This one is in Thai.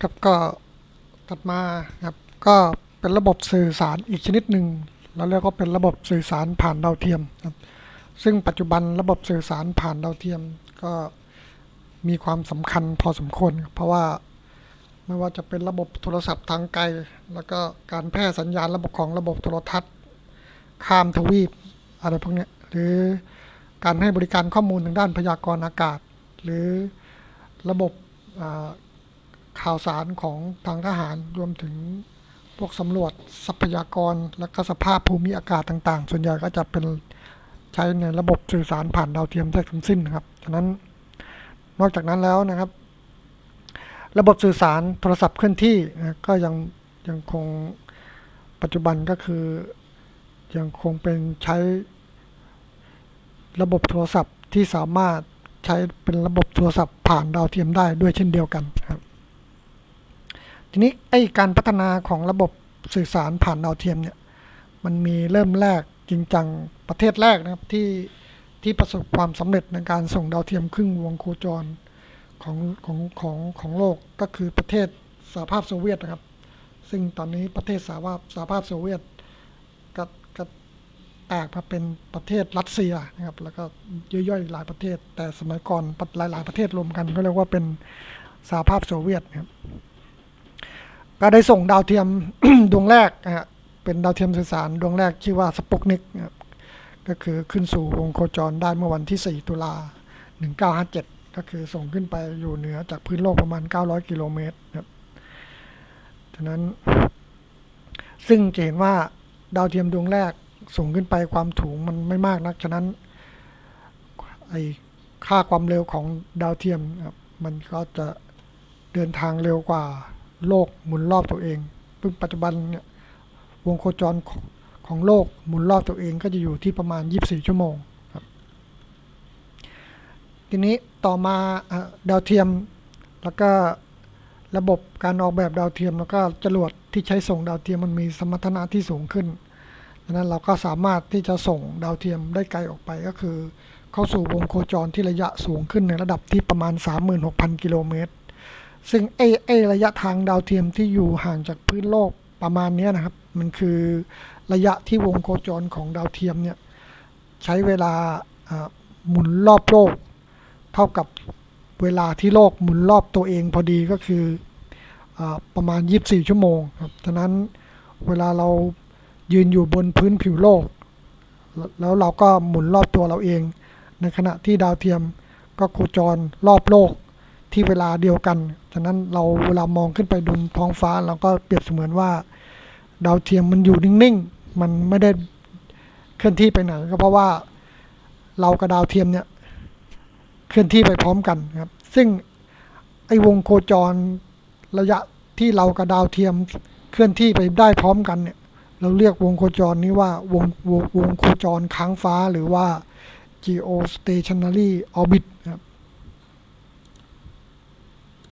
ครับก็ถัดมาครับก็เป็นระบบสื่อสารอีกชนิดหนึ่งเราเรียกว่าเป็นระบบสื่อสารผ่านดาวเทียมครับซึ่งปัจจุบันระบบสื่อสารผ่านดาวเทียมก็มีความสำคัญพอสมควร เพราะว่าไม่ว่าจะเป็นระบบโทรศัพท์ทางไกล แล้วก็การแพร่สัญญาณระบบของระบบโทรทัศน์ ข้ามทวีปอะไรพวกนี้หรือการให้บริการข้อมูลทางด้านพยากรณ์อากาศ หรือระบบ ข่าวสารของทางทหารรวมถึงพวกสำรวจทรัพยากรและก็สภาพภูมิอากาศต่าง ๆ ส่วนใหญ่ก็จะเป็นใช้ในระบบสื่อสารผ่านดาวเทียมแทบทั้งสิ้นนะครับฉะนั้นนอกจากนั้นแล้วนะครับ ระบบสื่อสารโทรศัพท์เคลื่อนที่นะก็ยังยังคงปัจจุบันก็คือยังคงเป็นใช้ระบบโทรศัพท์ที่สามารถใช้เป็นระบบโทรศัพท์ผ่านดาวเทียมได้ด้วยเช่นเดียวกัน ทีนี้ไอ้การพัฒนาของระบบสื่อสารผ่านดาวเทียมเนี่ยมันมีเริ่มแรกจริงจังประเทศแรกนะครับที่ที่ประสบความสำเร็จในการส่งดาวเทียมครึ่งวงโคจรของของของของโลกก็คือประเทศสหภาพโซเวียตนะครับ ซึ่งตอนนี้ประเทศสหภาพสหภาพโซเวียตก็ก็แตกมาเป็นประเทศรัสเซียนะครับ แล้วก็ย่อยๆหลายประเทศ แต่สมัยก่อนหลายๆประเทศรวมกัน ก็เรียกว่าเป็นสหภาพโซเวียตนะครับ ก็ได้ส่งดาวเทียมดวงแรกนะฮะเป็นดาวเทียมสื่อสารดวงแรกชื่อว่าสปุกนิกนะครับก็คือขึ้นสู่วงโคจรได้เมื่อวันที่ 4 ตุลา 1957 ก็คือส่งขึ้นไปอยู่เหนือจากพื้นโลกประมาณ 900 กิโลเมตรนะครับฉะนั้น ซึ่งจะเห็นว่าดาวเทียมดวงแรกส่งขึ้นไปความถูงมันไม่มากนัก ฉะนั้นไอค่าความเร็วของดาวเทียมครับมันก็จะเดินทางเร็วกว่า โลกหมุนรอบตัวเองซึ่งปัจจุบันเนี่ยวงโคจรของของโลกหมุนรอบตัวเองก็จะอยู่ที่ประมาณ 24 ชั่วโมงครับทีนี้ต่อมาดาวเทียมแล้วก็ระบบการออกแบบดาวเทียม แล้วก็จรวดที่ใช้ส่งดาวเทียมมันมีสมรรถนะที่สูงขึ้นดังนั้นเราก็สามารถที่จะส่งดาวเทียมได้ไกลออกไปก็คือ เข้าสู่วงโคจรที่ระยะสูงขึ้นในระดับที่ประมาณ 36,000 กิโลเมตร ซึ่งไอ้ไอ้ระยะทางดาวเทียมที่อยู่ห่างจากพื้นโลกประมาณนี้นะครับ มันคือระยะที่วงโคจรของดาวเทียมเนี่ยใช้เวลาหมุนรอบโลก เท่ากับเวลาที่โลกหมุนรอบตัวเองพอดีก็คืออประมาณ 24 ชั่วโมงครับฉะนั้นเวลาเรายืนอยู่บนพื้นผิวโลก แล้วเราก็หมุนรอบตัวเราเอง ในขณะที่ดาวเทียมก็โคจรรอบโลก ที่เวลาเดียวกัน ฉะนั้นเราเวลามองขึ้นไปบนท้องฟ้าเราก็เปรียบเสมือนว่า ดาวเทียมมันอยู่นิ่งๆ มันไม่ได้เคลื่อนที่ไปไหนก็เพราะว่าเรากับดาวเทียมเนี่ยเคลื่อนที่ไปพร้อมกันครับ ซึ่งไอ้วงโคจรระยะที่เรากับดาวเทียมเคลื่อนที่ไปได้พร้อมกันเนี่ย เราเรียกวงโคจรนี้ว่าวงวงวงโคจรค้างฟ้าหรือว่า geostationary orbit ครับ